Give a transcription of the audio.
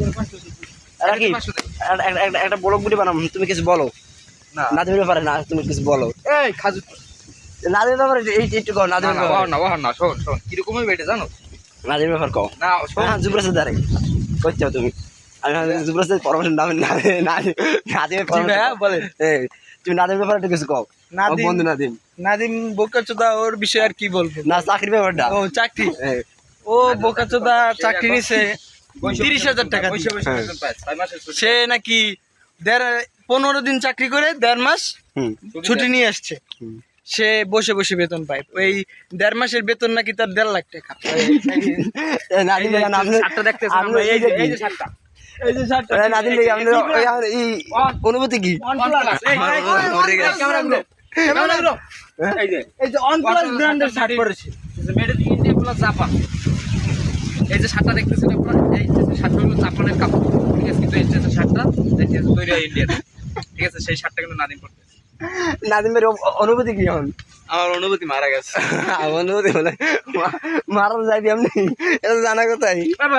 এটা কি? একটা- ব্লগ ভিডিও বানাম তুমি কিছু বলো। না। ব্যাপারে না তুমি কিছু বলো। এই খাজু নাদিমের ব্যাপারে এই একটু কও না না ব্যাপারে না ওহ না শোন শোন কীরকম বেটে জানো? নাদিমের ব্যাপার কও। না শোন। হ্যাঁ দ্বারে হবে তুমি। আমি পরামর্শ নাম নাদিমের পরামর্শ ভাইয়া, কও। বলেন। এই, তুমি ব্যাপারে একটু কিছু কও। নাদিম- বন্ধু নাদিম। নাদিম বোকাচোদা ওর বিষয়ে আর কি বলব? না চাকরির ব্যাপারটা। ও চাকরি। ও বোকাচোদা চাকরি নিছে। তিরিশ হাজার টাকা হ্যাঁ। সে নাকি দেড় পনেরো দিন চাকরি করে দেড় মাস হুম ছুটি নিয়ে আসছে সে বসে বসে বেতন পায় এই দেড় মাসের বেতন নাকি তার দেড় লাখ টাকা এই নাদিম ভাই, আপনি- শার্টটা দেখতেছেন আপনি আমরা, এই যে এই যে কি? শার্টটা এই যে শার্টটা এই নাদিম ভাই, আপনার ওই আমার এই অনুভূতি কি এই, যে এই যে ব্র্যান্ডের শার্ট পরেছে মেড ইন্ডিয়া প্লাস জাপান এই যে শার্টটা দেখতেছেন আপনারা? এই যে শার্টটা হলো জাপানের কাপড় ঠিক আছে? কিন্তু এই যে শার্টটা দেখতে তৈরি হয় ইন্ডিয়াতে ঠিক আছে? সেই শার্টটা কিন্তু নাদিম পড়তে নাদিমের অনুভূতি কি হল আমার অনুভূতি মারা গেছে। আমার অনুভূতি হলে মারা যাইবি আপনি এটা জানা কথাই।